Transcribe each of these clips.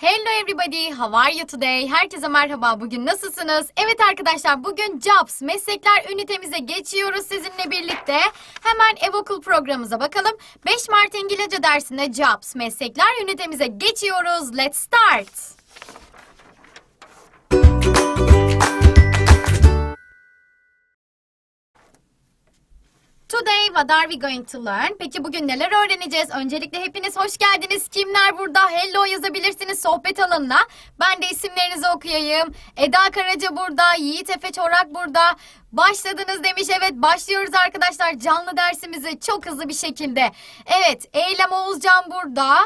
Hello everybody, how are you today? Herkese merhaba, bugün nasılsınız? Evet arkadaşlar, bugün Jobs, meslekler ünitemize geçiyoruz sizinle birlikte. Hemen Evokul programımıza bakalım. 5 Mart İngilizce dersinde Jobs, meslekler ünitemize geçiyoruz. Let's start. Today what are we going to learn? Peki bugün neler öğreneceğiz? Öncelikle hepiniz hoş geldiniz. Kimler burada? Hello yazabilirsiniz sohbet alanına. Ben de isimlerinizi okuyayım. Eda Karaca burada, Yiğit Efe Çorak burada. Başladınız demiş. Evet başlıyoruz arkadaşlar canlı dersimizi çok hızlı bir şekilde. Evet Eylem Oğuzcan burada.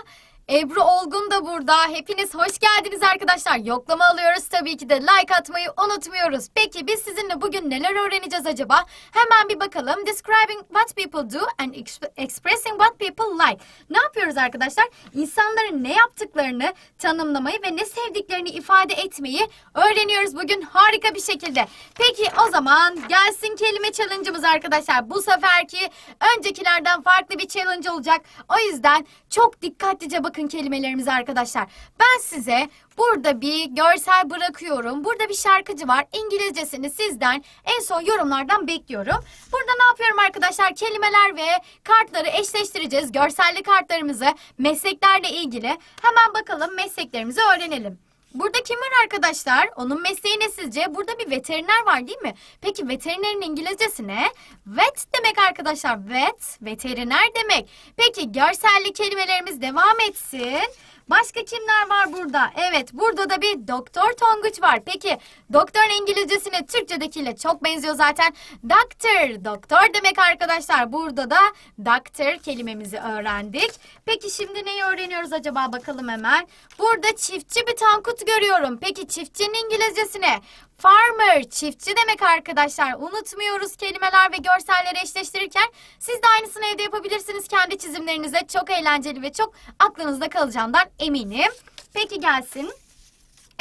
Ebru Olgun da burada. Hepiniz hoş geldiniz arkadaşlar. Yoklama alıyoruz tabii ki de. Like atmayı unutmuyoruz. Peki biz sizinle bugün neler öğreneceğiz acaba? Hemen bir bakalım. Describing what people do and exp- expressing what people like. Ne yapıyoruz arkadaşlar? İnsanların ne yaptıklarını tanımlamayı ve ne sevdiklerini ifade etmeyi öğreniyoruz bugün harika bir şekilde. Peki o zaman gelsin kelime challenge'ımız arkadaşlar. Bu seferki öncekilerden farklı bir challenge olacak. O yüzden çok dikkatlice bakın kelimelerimize arkadaşlar. Ben size burada bir görsel bırakıyorum. Burada bir şarkıcı var. İngilizcesini sizden en son yorumlardan bekliyorum. Burada ne yapıyorum arkadaşlar? Kelimeler ve kartları eşleştireceğiz. Görselli kartlarımızı mesleklerle ilgili. Hemen bakalım mesleklerimizi öğrenelim. Burada kim var arkadaşlar? Onun mesleği ne sizce? Burada bir veteriner var değil mi? Peki veterinerin İngilizcesi ne? Vet demek arkadaşlar. Vet, veteriner demek. Peki görselli kelimelerimiz devam etsin. Başka kimler var burada? Evet burada da bir doktor Tonguç var. Peki doktorun İngilizcesine Türkçedekiyle çok benziyor zaten. Doctor, doktor demek arkadaşlar. Burada da doctor kelimemizi öğrendik. Peki şimdi neyi öğreniyoruz acaba bakalım hemen. Burada çiftçi bir tankut görüyorum. Peki çiftçinin İngilizcesi ne? Farmer, çiftçi demek arkadaşlar. Unutmuyoruz kelimeler ve görselleri eşleştirirken. Siz de aynısını evde yapabilirsiniz kendi çizimlerinize. Çok eğlenceli ve çok aklınızda kalacağından eminim. Peki gelsin.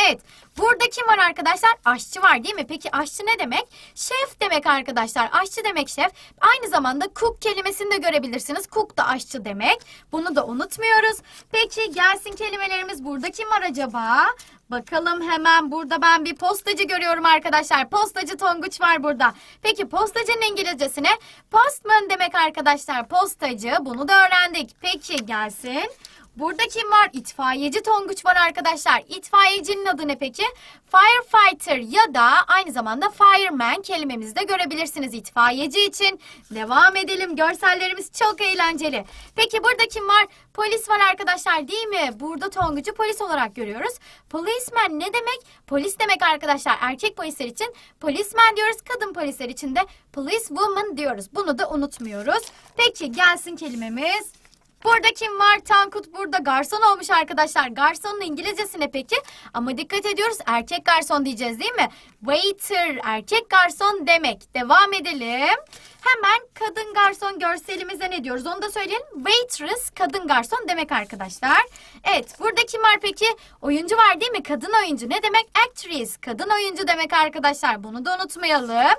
Evet. Burada kim var arkadaşlar? Aşçı var değil mi? Peki aşçı ne demek? Şef demek arkadaşlar. Aşçı demek şef. Aynı zamanda cook kelimesini de görebilirsiniz. Cook da aşçı demek. Bunu da unutmuyoruz. Peki gelsin kelimelerimiz. Burada kim var acaba? Bakalım hemen burada ben bir postacı görüyorum arkadaşlar. Postacı Tonguç var burada. Peki postacının İngilizcesi ne? Postman demek arkadaşlar. Postacı. Bunu da öğrendik. Peki gelsin. Burada kim var? İtfaiyeci Tonguç var arkadaşlar. İtfaiyecinin adı ne peki? Firefighter ya da aynı zamanda fireman kelimemizi de görebilirsiniz itfaiyeci için. Devam edelim. Görsellerimiz çok eğlenceli. Peki burada kim var? Polis var arkadaşlar değil mi? Burada Tonguç'u polis olarak görüyoruz. Policeman ne demek? Polis demek arkadaşlar. Erkek polisler için policeman diyoruz. Kadın polisler için de police woman diyoruz. Bunu da unutmuyoruz. Peki gelsin kelimemiz. Burada kim var? Tankut burada. Garson olmuş arkadaşlar. Garsonun İngilizcesi ne peki? Ama dikkat ediyoruz. Erkek garson diyeceğiz değil mi? Waiter. Erkek garson demek. Devam edelim. Hemen kadın garson görselimize ne diyoruz? Onu da söyleyelim. Waitress kadın garson demek arkadaşlar. Evet. Burada kim var peki? Oyuncu var değil mi? Kadın oyuncu. Ne demek? Actress. Kadın oyuncu demek arkadaşlar. Bunu da unutmayalım.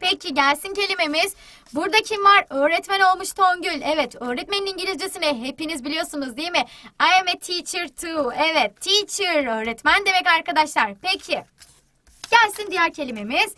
Peki gelsin kelimemiz. Burada kim var? Öğretmen olmuş Tongül. Evet öğretmenin İngilizcesini hepiniz biliyorsunuz değil mi? I am a teacher too. Evet teacher öğretmen demek arkadaşlar. Peki gelsin diğer kelimemiz.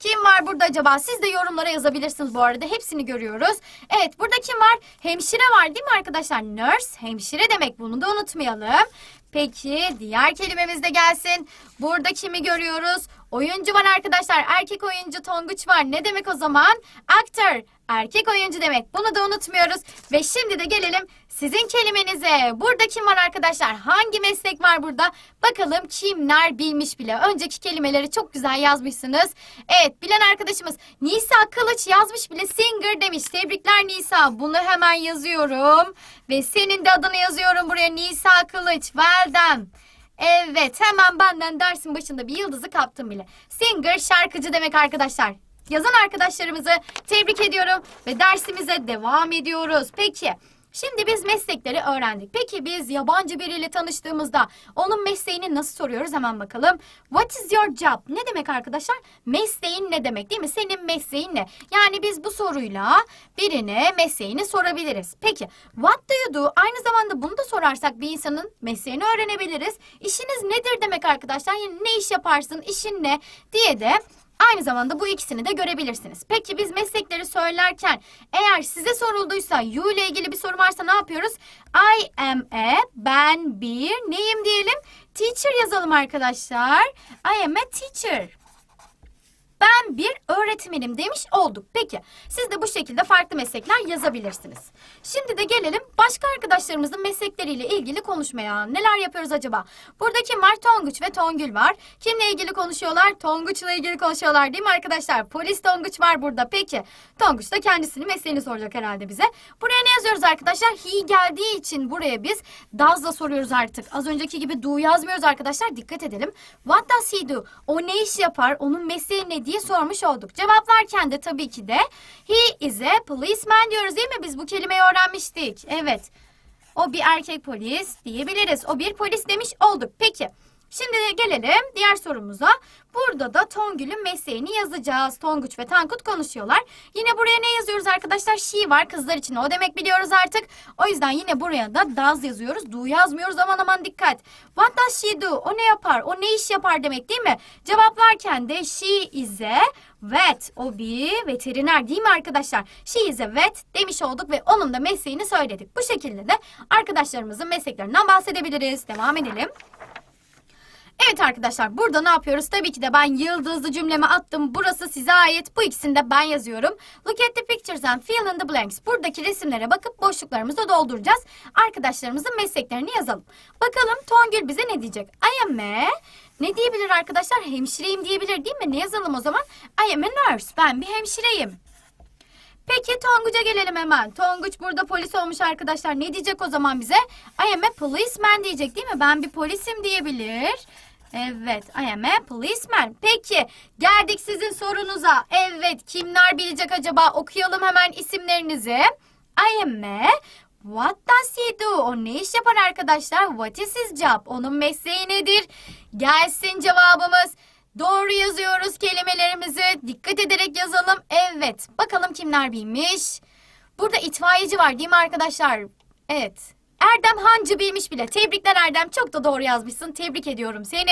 Kim var burada acaba? Siz de yorumlara yazabilirsiniz bu arada. Hepsini görüyoruz. Evet burada kim var? Hemşire var değil mi arkadaşlar? Nurse, hemşire demek. Bunu da unutmayalım. Peki diğer kelimemiz de gelsin. Burada kimi görüyoruz? Oyuncu var arkadaşlar. Erkek oyuncu Tonguç var. Ne demek o zaman? Actor. Erkek oyuncu demek. Bunu da unutmuyoruz. Ve şimdi de gelelim sizin kelimenize. Burada kim var arkadaşlar? Hangi meslek var burada? Bakalım kimler bilmiş bile. Önceki kelimeleri çok güzel yazmışsınız. Evet bilen arkadaşımız Nisa Kılıç yazmış bile singer demiş. Tebrikler Nisa. Bunu hemen yazıyorum. Ve senin de adını yazıyorum buraya Nisa Kılıç. Well done. Evet hemen benden dersin başında bir yıldızı kaptım bile. Singer şarkıcı demek arkadaşlar. Yazan arkadaşlarımızı tebrik ediyorum ve dersimize devam ediyoruz. Peki Şimdi biz meslekleri öğrendik. Peki biz yabancı biriyle tanıştığımızda onun mesleğini nasıl soruyoruz hemen bakalım. What is your job? Ne demek arkadaşlar? Mesleğin ne demek değil mi? Senin mesleğin ne? Yani biz bu soruyla birine mesleğini sorabiliriz. Peki what do you do? Aynı zamanda bunu da sorarsak bir insanın mesleğini öğrenebiliriz. İşiniz nedir demek arkadaşlar? Yani ne iş yaparsın, işin ne diye de Aynı zamanda bu ikisini de görebilirsiniz. Peki biz meslekleri söylerken eğer size sorulduysa you ile ilgili bir soru varsa ne yapıyoruz? I am a, ben bir, neyim diyelim? Teacher yazalım arkadaşlar. I am a teacher. Ben bir öğretmenim demiş olduk. Peki siz de bu şekilde farklı meslekler yazabilirsiniz. Şimdi de gelelim başka arkadaşlarımızın meslekleriyle ilgili konuşmaya. Neler yapıyoruz acaba? Burada kim var? Tonguç ve Tongül var. Kimle ilgili konuşuyorlar? Tonguç'la ilgili konuşuyorlar değil mi arkadaşlar? Polis Tonguç var burada. Peki Tonguç da kendisini mesleğini soracak herhalde bize. Buraya ne yazıyoruz arkadaşlar? He geldiği için buraya biz does'la soruyoruz artık. Az önceki gibi do yazmıyoruz arkadaşlar. Dikkat edelim. What does he do? O ne iş yapar? Onun mesleği ne diye sormuş olduk. Cevaplarken de tabii ki de he is a policeman diyoruz değil mi? Biz bu kelimeyi öğrenmiştik. Evet. O bir erkek polis diyebiliriz. O bir polis demiş olduk. Peki. Şimdi gelelim diğer sorumuza. Burada da Tongül'ün mesleğini yazacağız. Tonguç ve Tankut konuşuyorlar. Yine buraya ne yazıyoruz arkadaşlar? She var kızlar için. O demek biliyoruz artık. O yüzden yine buraya da does yazıyoruz. Do yazmıyoruz. Aman aman dikkat. What does she do? O ne yapar? O ne iş yapar demek değil mi? Cevaplarken de she is a vet. O bir veteriner değil mi arkadaşlar? She is a vet demiş olduk ve onun da mesleğini söyledik. Bu şekilde de arkadaşlarımızın mesleklerinden bahsedebiliriz. Devam edelim. Evet arkadaşlar burada ne yapıyoruz? Tabii ki de ben yıldızlı cümlemi attım. Burası size ait. Bu ikisini de ben yazıyorum. Look at the pictures and fill in the blanks. Buradaki resimlere bakıp boşluklarımızı dolduracağız. Arkadaşlarımızın mesleklerini yazalım. Bakalım Tongül bize ne diyecek? I am a... Ne diyebilir arkadaşlar? Hemşireyim diyebilir değil mi? Ne yazalım o zaman? I am a nurse. Ben bir hemşireyim. Peki Tonguç'a gelelim hemen. Tonguç burada polis olmuş arkadaşlar. Ne diyecek o zaman bize? I am a policeman diyecek değil mi? Ben bir polisim diyebilir. Evet, I am a policeman. Peki, geldik sizin sorunuza. Evet, kimler bilecek acaba? Okuyalım hemen isimlerinizi. I am a... What does he do? O ne iş yapar arkadaşlar? What is his job? Onun mesleği nedir? Gelsin cevabımız. Doğru yazıyoruz kelimelerimizi. Dikkat ederek yazalım. Evet. Bakalım kimler bilmiş. Burada itfaiyeci var değil mi arkadaşlar? Evet. Erdem Hancı bilmiş bile. Tebrikler Erdem. Çok da doğru yazmışsın. Tebrik ediyorum seni.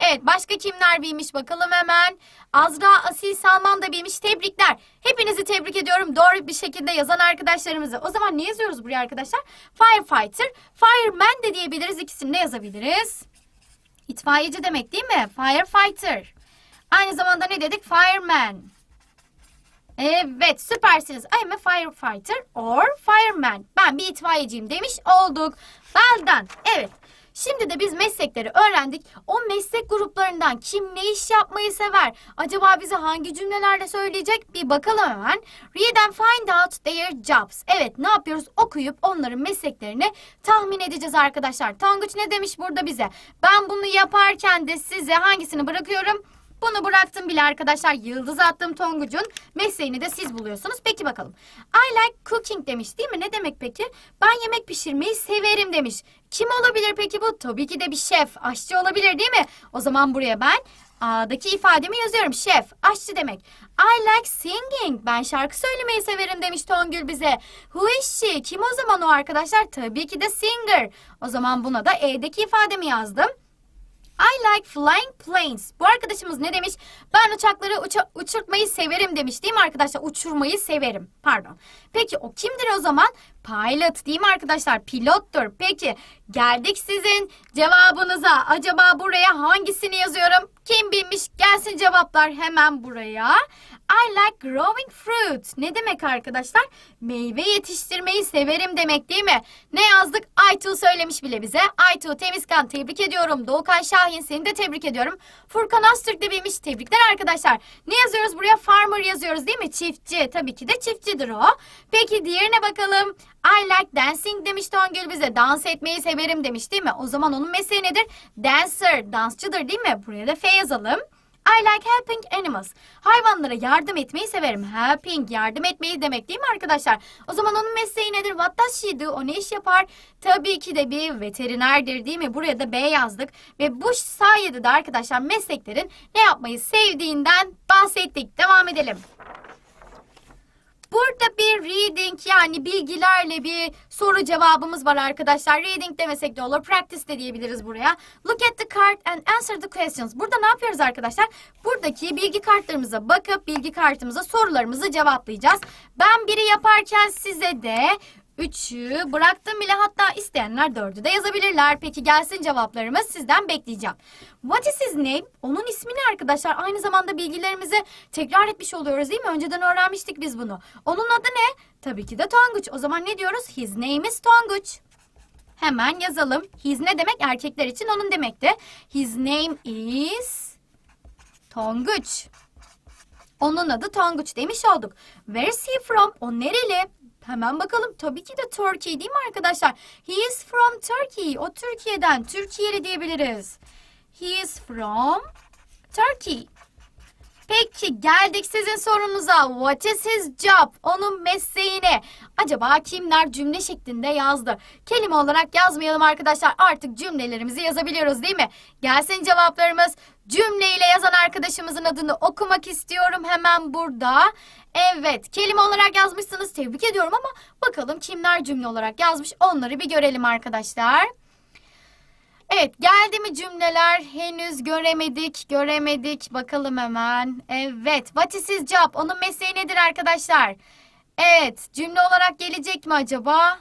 Evet başka kimler bilmiş bakalım hemen. Azra Asil Salman da bilmiş. Tebrikler. Hepinizi tebrik ediyorum. Doğru bir şekilde yazan arkadaşlarımızı. O zaman ne yazıyoruz buraya arkadaşlar? Firefighter. Fireman de diyebiliriz. İkisini de yazabiliriz. İtfaiyeci demek değil mi? Firefighter. Aynı zamanda ne dedik? Fireman. Evet süpersiniz. I am a firefighter or fireman. Ben bir itfaiyeciyim demiş olduk. Well done. Evet. Şimdi de biz meslekleri öğrendik. O meslek gruplarından kim ne iş yapmayı sever? Acaba bize hangi cümlelerle söyleyecek? Bir bakalım hemen. Read and find out their jobs. Evet ne yapıyoruz? Okuyup onların mesleklerini tahmin edeceğiz arkadaşlar. Tonguç ne demiş burada bize? Ben bunu yaparken de size hangisini bırakıyorum? Bunu bıraktım bile arkadaşlar. Yıldız attım Tonguç'un. Mesleğini de siz buluyorsunuz. Peki bakalım. I like cooking demiş değil mi? Ne demek peki? Ben yemek pişirmeyi severim demiş. Kim olabilir peki bu? Tabii ki de bir şef. Aşçı olabilir değil mi? O zaman buraya ben A'daki ifademi yazıyorum. Şef, aşçı demek. I like singing. Ben şarkı söylemeyi severim demiş Tongül bize. Who is she? Kim o zaman o arkadaşlar? Tabii ki de singer. O zaman buna da E'deki ifademi yazdım. I like flying planes. Bu arkadaşımız ne demiş? Ben uçakları uça- uçurtmayı severim demiş değil mi arkadaşlar? Uçurmayı severim. Pardon. Peki o kimdir o zaman? Pilot değil mi arkadaşlar? Pilottur. Peki geldik sizin cevabınıza. Acaba buraya hangisini yazıyorum? Kim bilmiş? Gelsin cevaplar hemen buraya. I like growing fruit. Ne demek arkadaşlar? Meyve yetiştirmeyi severim demek değil mi? Ne yazdık? Aytuğ söylemiş bile bize. Aytuğ Temizkan tebrik ediyorum. Doğukan Şahin seni de tebrik ediyorum. Furkan Öztürk de bilmiş. Tebrikler arkadaşlar. Ne yazıyoruz buraya? Farmer yazıyoruz değil mi? Çiftçi. Tabii ki de çiftçidir o. Peki diğerine bakalım. I like dancing demiş Tongül bize. Dans etmeyi severim demiş değil mi? O zaman onun mesleği nedir? Dancer. Dansçıdır değil mi? Buraya da F yazalım. I like helping animals. Hayvanlara yardım etmeyi severim. Helping yardım etmeyi demek değil mi arkadaşlar? O zaman onun mesleği nedir? What does she do? O ne iş yapar? Tabii ki de bir veterinerdir değil mi? Buraya da B yazdık. Ve bu sayede de arkadaşlar mesleklerin ne yapmayı sevdiğinden bahsettik. Devam edelim. Burada bir reading yani bilgilerle bir soru cevabımız var arkadaşlar. Reading demesek de olur. Practice de diyebiliriz buraya. Look at the card and answer the questions. Burada ne yapıyoruz arkadaşlar? Buradaki bilgi kartlarımıza bakıp bilgi kartımıza sorularımızı cevaplayacağız. Ben biri yaparken size de Üçü bıraktım bile hatta isteyenler dördü de yazabilirler. Peki gelsin cevaplarımız sizden bekleyeceğim. What is his name? Onun ismi ne arkadaşlar? Aynı zamanda bilgilerimizi tekrar etmiş oluyoruz değil mi? Önceden öğrenmiştik biz bunu. Onun adı ne? Tabii ki de Tonguç. O zaman ne diyoruz? His name is Tonguç. Hemen yazalım. His ne demek? Erkekler için onun demekti. His name is Tonguç. Onun adı Tonguç demiş olduk. Where is he from? O nereli? Hemen bakalım. Tabii ki de Turkey değil mi arkadaşlar? He is from Turkey. O Türkiye'den. Türkiye'li diyebiliriz. He is from Turkey. Peki geldik sizin sorunuza. What is his job? Onun mesleği ne? Acaba kimler cümle şeklinde yazdı? Kelime olarak yazmayalım arkadaşlar. Artık cümlelerimizi yazabiliyoruz değil mi? Gelsin cevaplarımız. Cümleyle yazan arkadaşımızın adını okumak istiyorum hemen burada. Evet, kelime olarak yazmışsınız. Tebrik ediyorum ama bakalım kimler cümle olarak yazmış onları bir görelim arkadaşlar. Evet, geldi mi cümleler? Henüz göremedik, göremedik. Bakalım hemen. Evet, what is his job? Onun mesleği nedir arkadaşlar? Evet, cümle olarak gelecek mi acaba?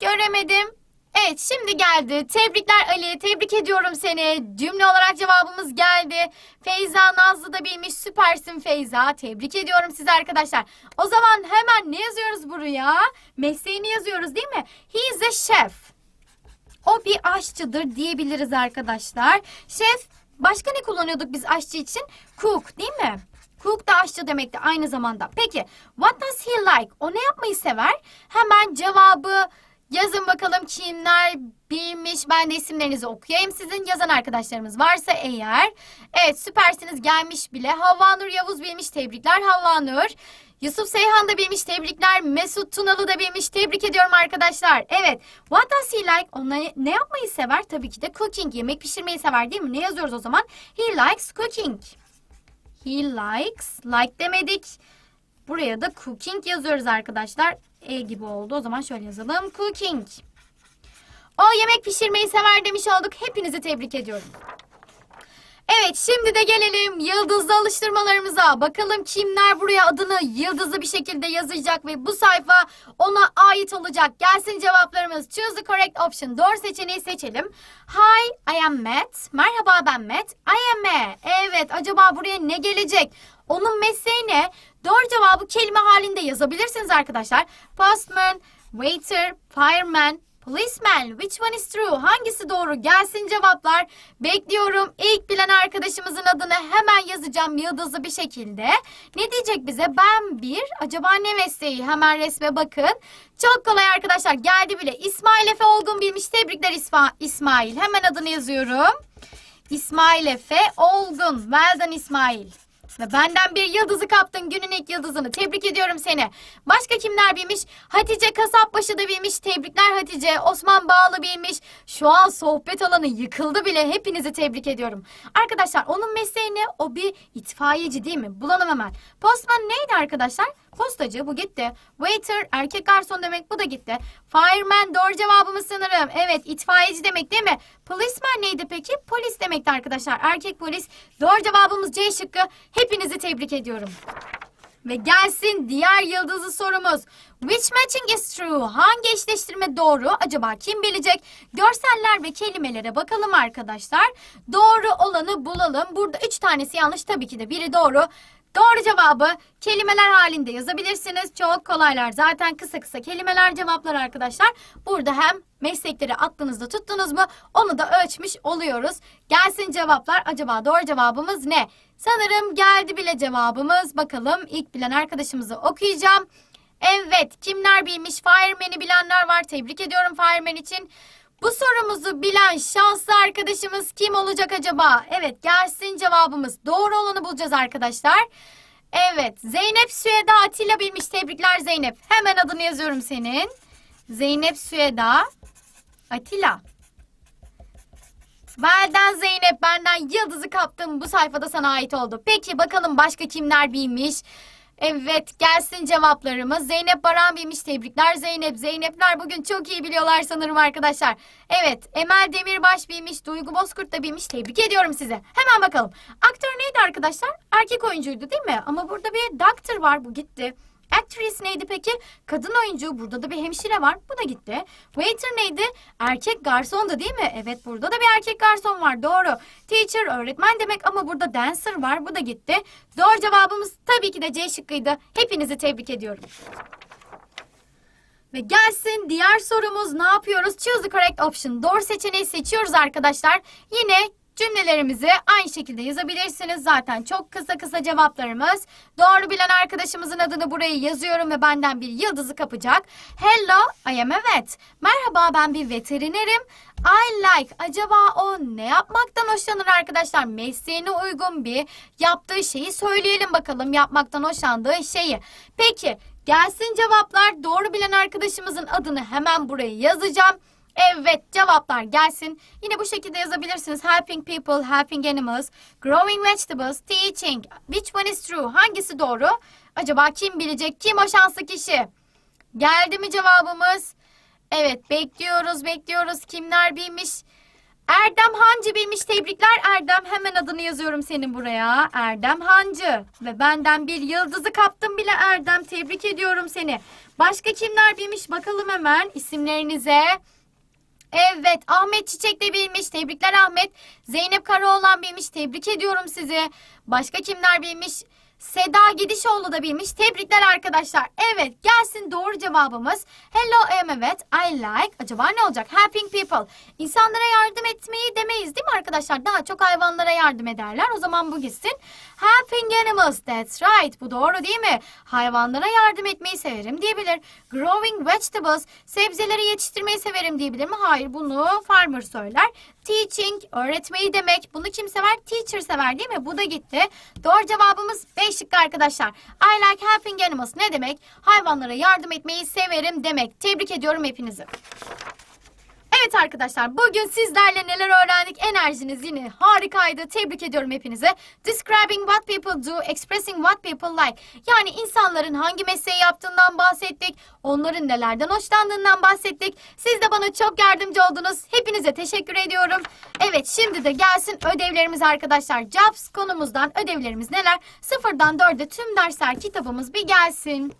Göremedim. Evet, şimdi geldi. Tebrikler Ali, tebrik ediyorum seni. Cümle olarak cevabımız geldi. Feyza Nazlı da bilmiş. Süpersin Feyza. Tebrik ediyorum sizi arkadaşlar. O zaman hemen ne yazıyoruz buraya? Mesleğini yazıyoruz değil mi? He is a chef. O bir aşçıdır diyebiliriz arkadaşlar. Şef başka ne kullanıyorduk biz aşçı için? Cook değil mi? Cook da aşçı demekti aynı zamanda. Peki what does he like? O ne yapmayı sever? Hemen cevabı yazın bakalım kimler bilmiş. Ben de isimlerinizi okuyayım. Sizin yazan arkadaşlarımız varsa eğer. Evet süpersiniz gelmiş bile. Havva Nur Yavuz bilmiş. Tebrikler Havva Nur. Yusuf Seyhan da bilmiş tebrikler. Mesut Tunalı da bilmiş. Tebrik ediyorum arkadaşlar. Evet. What does he like? Ona ne yapmayı sever? Tabii ki de cooking. Yemek pişirmeyi sever değil mi? Ne yazıyoruz o zaman? He likes cooking. He likes. Like demedik. Buraya da cooking yazıyoruz arkadaşlar. E gibi oldu. O zaman şöyle yazalım. Cooking. O yemek pişirmeyi sever demiş olduk. Hepinizi tebrik ediyorum. Evet şimdi de gelelim yıldızlı alıştırmalarımıza. Bakalım kimler buraya adını yıldızlı bir şekilde yazacak ve bu sayfa ona ait olacak. Gelsin cevaplarımız. Choose the correct option. Doğru seçeneği seçelim. Hi, I am Matt. Merhaba ben Matt. I am Matt. Evet acaba buraya ne gelecek? Onun mesleği ne? Doğru cevabı kelime halinde yazabilirsiniz arkadaşlar. Postman, waiter, fireman, Policeman, which one is true? Hangisi doğru? Gelsin cevaplar. Bekliyorum. İlk bilen arkadaşımızın adını hemen yazacağım yıldızlı bir şekilde. Ne diyecek bize? Ben bir. Acaba ne mesleği? Hemen resme bakın. Çok kolay arkadaşlar. Geldi bile. İsmail Efe Olgun bilmiş. Tebrikler İsma İsmail. Hemen adını yazıyorum. İsmail Efe Olgun. Well done İsmail. Benden bir yıldızı kaptın günün ilk yıldızını. Tebrik ediyorum seni. Başka kimler bilmiş? Hatice Kasapbaşı da bilmiş. Tebrikler Hatice. Osman Bağlı bilmiş. Şu an sohbet alanı yıkıldı bile. Hepinizi tebrik ediyorum. Arkadaşlar onun mesleği ne? O bir itfaiyeci değil mi? Bulalım hemen. Postman neydi arkadaşlar? Postacı bu gitti. Waiter erkek garson demek bu da gitti. Fireman doğru cevabımız sanırım. Evet itfaiyeci demek değil mi? Policeman neydi peki? Polis demekti arkadaşlar. Erkek polis. Doğru cevabımız C şıkkı. Hepinizi tebrik ediyorum. Ve gelsin diğer yıldızlı sorumuz. Which matching is true? Hangi eşleştirme doğru? Acaba kim bilecek? Görseller ve kelimelere bakalım arkadaşlar. Doğru olanı bulalım. Burada üç tanesi yanlış tabii ki de biri doğru. Doğru cevabı kelimeler halinde yazabilirsiniz. Çok kolaylar. Zaten kısa kısa kelimeler cevaplar arkadaşlar. Burada hem meslekleri aklınızda tuttunuz mu onu da ölçmüş oluyoruz. Gelsin cevaplar. Acaba doğru cevabımız ne? Sanırım geldi bile cevabımız. Bakalım ilk bilen arkadaşımızı okuyacağım. Evet kimler bilmiş? Fireman'i bilenler var. Tebrik ediyorum Fireman için. Bu sorumuzu bilen şanslı arkadaşımız kim olacak acaba? Evet gelsin cevabımız. Doğru olanı bulacağız arkadaşlar. Evet Zeynep Süeda Atilla bilmiş. Tebrikler Zeynep. Hemen adını yazıyorum senin. Zeynep Süeda Atilla. Benden Zeynep benden yıldızı kaptım. Bu sayfada sana ait oldu. Peki bakalım başka kimler bilmiş? Evet gelsin cevaplarımız. Zeynep Baran bilmiş. Tebrikler Zeynep. Zeynepler bugün çok iyi biliyorlar sanırım arkadaşlar. Evet Emel Demirbaş bilmiş. Duygu Bozkurt da bilmiş. Tebrik ediyorum size. Hemen bakalım. Aktör neydi arkadaşlar? Erkek oyuncuydu değil mi? Ama burada bir doctor var. Bu gitti. Actress neydi peki? Kadın oyuncu. Burada da bir hemşire var. Bu da gitti. Waiter neydi? Erkek garson da değil mi? Evet burada da bir erkek garson var. Doğru. Teacher öğretmen demek ama burada dancer var. Bu da gitti. Doğru cevabımız tabii ki de C şıkkıydı. Hepinizi tebrik ediyorum. Ve gelsin diğer sorumuz ne yapıyoruz? Choose the correct option. Doğru seçeneği seçiyoruz arkadaşlar. Yine cümlelerimizi aynı şekilde yazabilirsiniz. Zaten çok kısa kısa cevaplarımız. Doğru bilen arkadaşımızın adını buraya yazıyorum ve benden bir yıldızı kapacak. Hello, I am a vet. Merhaba ben bir veterinerim. I like. Acaba o ne yapmaktan hoşlanır arkadaşlar? Mesleğine uygun bir yaptığı şeyi söyleyelim bakalım. Yapmaktan hoşlandığı şeyi. Peki gelsin cevaplar. Doğru bilen arkadaşımızın adını hemen buraya yazacağım. Evet cevaplar gelsin. Yine bu şekilde yazabilirsiniz. Helping people, helping animals, growing vegetables, teaching. Which one is true? Hangisi doğru? Acaba kim bilecek? Kim o şanslı kişi? Geldi mi cevabımız? Evet bekliyoruz bekliyoruz. Kimler bilmiş? Erdem Hancı bilmiş. Tebrikler Erdem. Hemen adını yazıyorum senin buraya. Erdem Hancı. Ve benden bir yıldızı kaptım bile Erdem. Tebrik ediyorum seni. Başka kimler bilmiş? Bakalım hemen isimlerinize. Evet Ahmet Çiçek de bilmiş. Tebrikler Ahmet. Zeynep Karaoğlan bilmiş. Tebrik ediyorum sizi. Başka kimler bilmiş? Seda Gidişoğlu da bilmiş. Tebrikler arkadaşlar. Evet gelsin doğru cevabımız. Hello am evet I like. Acaba ne olacak? Helping people. İnsanlara yardım etmeyi demeyiz değil mi arkadaşlar? Daha çok hayvanlara yardım ederler. O zaman bu gitsin. Helping animals. That's right. Bu doğru değil mi? Hayvanlara yardım etmeyi severim diyebilir. Growing vegetables. Sebzeleri yetiştirmeyi severim diyebilir mi? Hayır bunu farmer söyler. Teaching öğretmeyi demek. Bunu kim sever? Teacher sever değil mi? Bu da gitti. Doğru cevabımız B şıkkı arkadaşlar. I like helping animals ne demek? Hayvanlara yardım etmeyi severim demek. Tebrik ediyorum hepinizi. Evet arkadaşlar bugün sizlerle neler öğrendik? Enerjiniz yine harikaydı. Tebrik ediyorum hepinizi. Describing what people do, expressing what people like. Yani insanların hangi mesleği yaptığından bahsettik. Onların nelerden hoşlandığından bahsettik. Siz de bana çok yardımcı oldunuz. Hepinize teşekkür ediyorum. Evet şimdi de gelsin ödevlerimiz arkadaşlar. Jobs konumuzdan ödevlerimiz neler? Sıfırdan dörde tüm dersler kitabımız bir gelsin.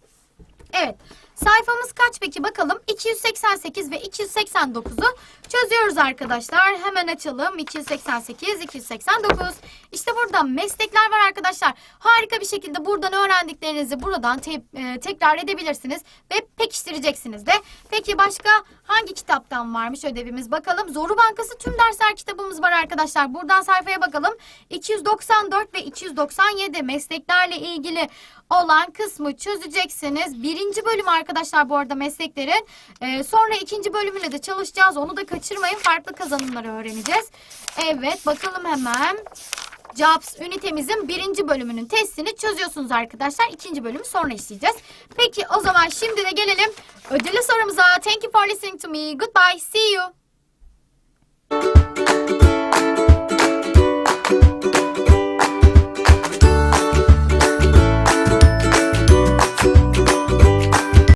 Evet. Sayfamız kaç peki bakalım. 288 ve 289'u çözüyoruz arkadaşlar. Hemen açalım. 288, 289. İşte burada meslekler var arkadaşlar. Harika bir şekilde buradan öğrendiklerinizi buradan te- e, tekrar edebilirsiniz ve pekiştireceksiniz de. Peki başka hangi kitaptan varmış ödevimiz bakalım. Zoru Bankası tüm dersler kitabımız var arkadaşlar. Buradan sayfaya bakalım. 294 ve 297 mesleklerle ilgili olan kısmı çözeceksiniz. Birinci bölüm arkadaşlar bu arada mesleklerin. Ee, sonra ikinci bölümüne de çalışacağız. Onu da kaçırmayın. Farklı kazanımları öğreneceğiz. Evet bakalım hemen. Jobs ünitemizin birinci bölümünün testini çözüyorsunuz arkadaşlar. İkinci bölümü sonra işleyeceğiz. Peki o zaman şimdi de gelelim ödüllü sorumuza. Thank you for listening to me. Goodbye. See you.